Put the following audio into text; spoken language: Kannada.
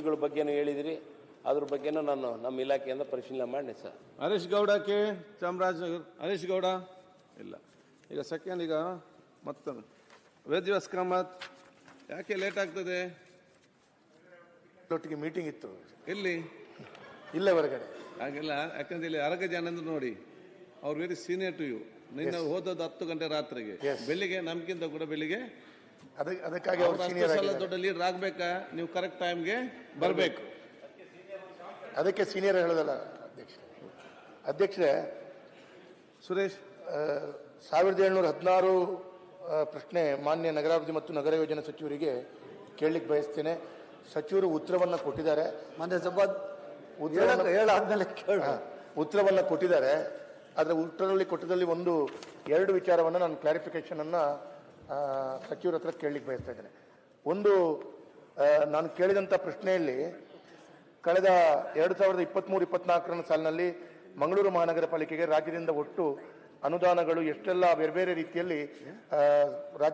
ಗಳ ಬಗ್ಗೆನೂ ಹೇಳಿದಿರಿ. ಅದ್ರ ಬಗ್ಗೆನೂ ನಾನು ನಮ್ಮ ಇಲಾಖೆಯಿಂದ ಪರಿಶೀಲನೆ ಮಾಡಿ ಸರ್. ಹರೀಶ್ ಗೌಡ ಕೆ ಚಾಮರಾಜನಗರ್. ಹರೀಶ್ ಗೌಡ? ಇಲ್ಲ. ಈಗ ಸೆಕೆಂಡ್ ಈಗ ಮತ್ತೊಂದು. ವೇದ್ವಾಸ್ ಕಾಮತ್ ಯಾಕೆ ಲೇಟ್ ಆಗ್ತದೆ? ಒಟ್ಟಿಗೆ ಮೀಟಿಂಗ್ ಇತ್ತು. ಎಲ್ಲಿ? ಇಲ್ಲೇ ಹೊರಗಡೆ. ಹಾಗೆಲ್ಲ ಯಾಕಂದ್ರೆ ಇಲ್ಲಿ ಅರಗ ಜಾನಂದ್ರ ನೋಡಿ ಅವ್ರು ವೆರಿ ಸೀನಿಯರ್ ಟು ಯು ನಿನ್ನ ಹೋದದ್ದು ಹತ್ತು ಗಂಟೆ ರಾತ್ರಿಗೆ. Yes. ಬೆಳಿಗ್ಗೆ ನಮ್ಗಿಂತ ಕೂಡ ಬೆಳಿಗ್ಗೆ ಅದಕ್ಕೆ ಅದಕ್ಕಾಗಿ ಅವ್ರು ಸೀನಿಯರ್ ಆಗಿದ್ದಾರೆ. ದೊಡ್ಡ ಲೀಡರ್ ಆಗ್ಬೇಕ? ನೀವು ಕರೆಕ್ಟ್ ಟೈಮ್ಗೆ ಬರಬೇಕು. ಅದಕ್ಕೆ ಸೀನಿಯರ್ ಹೇಳೋದಲ್ಲ ಅಧ್ಯಕ್ಷ ಅಧ್ಯಕ್ಷರೇ ಸುರೇಶ್. ಸಾವಿರದ ಏಳ್ನೂರ ಹದಿನಾರು ಪ್ರಶ್ನೆ ಮಾನ್ಯ ನಗರಾಭಿವೃದ್ಧಿ ಮತ್ತು ನಗರ ಯೋಜನೆ ಸಚಿವರಿಗೆ ಕೇಳಲಿಕ್ಕೆ ಬಯಸ್ತೇನೆ. ಸಚಿವರು ಉತ್ತರವನ್ನ ಕೊಟ್ಟಿದ್ದಾರೆ. ಮಾನ್ಯ ಉತ್ತರವನ್ನ- ಹೇಳಾದ್ಮೇಲೆ ಕೇಳು. ಉತ್ತರವನ್ನ ಕೊಟ್ಟಿದ್ದಾರೆ. ಆದರೆ ಉತ್ತರದಲ್ಲಿ ಕೊಟ್ಟದಲ್ಲಿ ಒಂದು ಎರಡು ವಿಚಾರವನ್ನು ನಾನು ಕ್ಲಾರಿಫಿಕೇಶನ್ ಅನ್ನ ಆ, ಸಚಿವರ ಹತ್ರ ಕೇಳಲಿಕ್ಕೆ ಬಯಸ್ತಾ ಇದ್ದೇನೆ. ಒಂದು ನಾನು ಕೇಳಿದಂಥ ಪ್ರಶ್ನೆಯಲ್ಲಿ ಕಳೆದ ಎರಡು ಸಾವಿರದ ಇಪ್ಪತ್ತ್ಮೂರು ಇಪ್ಪತ್ನಾಲ್ಕರ ಸಾಲಿನಲ್ಲಿ ಮಂಗಳೂರು ಮಹಾನಗರ ಪಾಲಿಕೆಗೆ ರಾಜ್ಯದಿಂದ ಒಟ್ಟು ಅನುದಾನಗಳು ಎಷ್ಟೆಲ್ಲ ಬೇರೆ ಬೇರೆ ರೀತಿಯಲ್ಲಿ ರಾಜ್ಯ